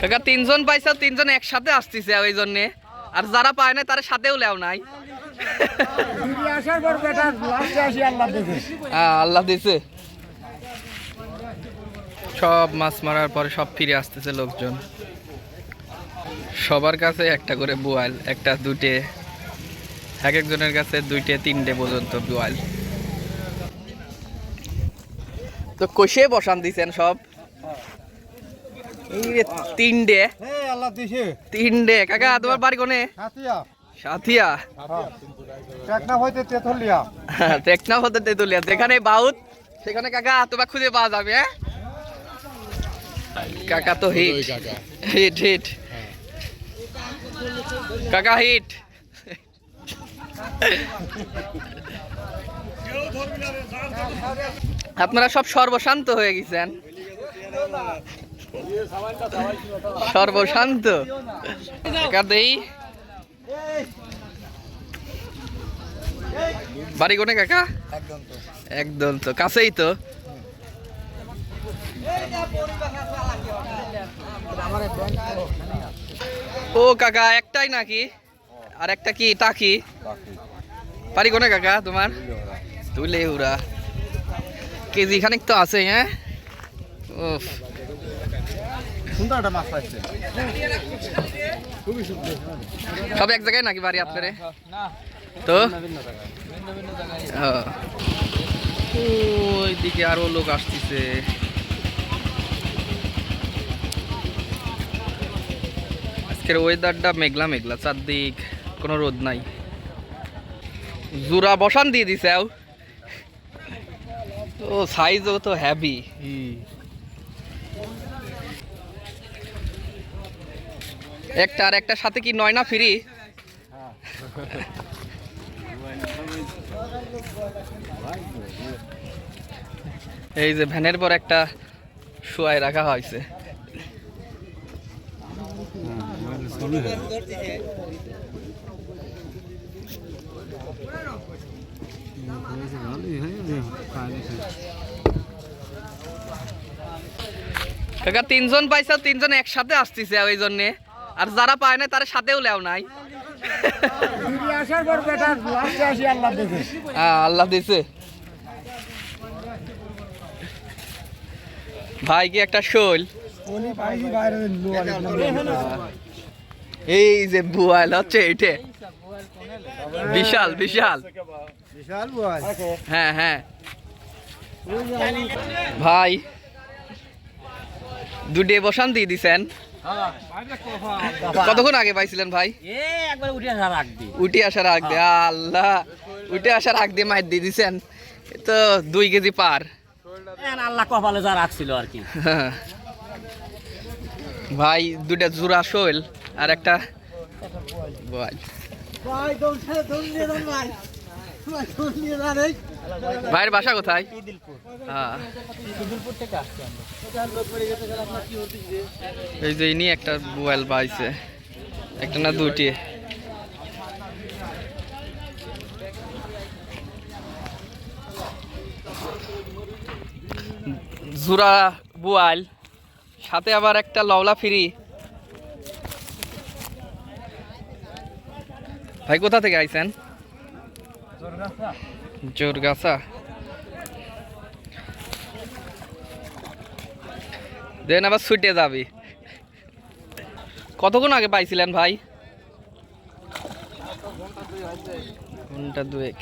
কাকা, তিনজন পাইছে, তিনজন একসাথে আসতেছে ওই জন্যে। আর যারা পায় না তার সাথেও লেও নাই। হ্যাঁ আল্লাহ দিছে। সব মাছ মারার পরে সব ফিরে আসতেছে লোকজন। সবার কাছে একটা করে বোয়াল, একটা দুটে এক একজনের কাছে দুইটে, তিনটে পর্যন্ত বোয়াল। তো কষে বসান দিছেন সব। হ্যাঁ কাকা তোমার বাড়ি কোনে? সাথিয়া। হতে তেতুলিয়া। যেখানে বাউত সেখানে কাকা তোমার খুঁজে পাওয়া যাবে হ্যাঁ? কাকা তো হিট। Hit hit. কাকা হিট। আপনারা সব সর্বশান্ত হয়ে গেছেন। সর্বশান্ত। কাকা দেই বাড়ি কোনে কাকা? একদম তো, কাছেই তো। ও কাকা, একটাই নাকি? আর একটা কি? টাকি পারি কোনে কাকা তোমার? তুলে উড়া কেজি খানিক তো আছে হ্যাঁ? উফ। সুন্দর একটা মাছ পাইছে। সব এক জায়গায় নাকি বাড়ি আপনারে? তো। ওইদিকে আরও লোক আসতেছে। আজকের ওয়েদারটা মেঘলা মেঘলা। চারদিক কোনো রোদ নাই। জুরা বসান দিয়ে দিছে। ও সাইজও তো হ্যাভি একটা আর একটা সাথে কি নয় না ফ্রি? এই যে ভ্যানের পর একটা শুয়ায় রাখা হয়েছে। তিনজন পাইছে, তিনজন একসাথে আসতেছে ওই জন্যে। আর যারা পায় না তার সাথেও লেও নাই। হ্যাঁ আল্লাহ দিছে। ভাই, কি একটা শোল? এই যে বুয়াল, হচ্ছে এটে বিশাল বিশাল। হ্যাঁ হ্যাঁ। ভাই দুটে বসান দিয়ে দিছেন। কতক্ষণ আগে পাইছিলেন ভাই? উঠে আসার আগ দিয়ে, আল্লাহ। উঠে আসার আগ দিয়ে মাইর দিয়ে দিছেন। তো দুই কেজি পার। আল্লাহ কপালে যা রাখছিল আর কি ভাই দুটা জোড়া শোল আর একটা বল ভাইয়ের বাসা কোথায়? হ্যাঁ। এই যে ইনি একটা মোবাইল পাইছে। একটা না দুটি জোড়া বুয়াল সাথে আবার একটা লওলা ফিরি। ভাই কোথা থেকে আইছেন? জোরগাছা দেন আবার ছুটে যাবি। কতক্ষণ আগে পাইছিলেন ভাই? ঘণ্টা দুয়েক।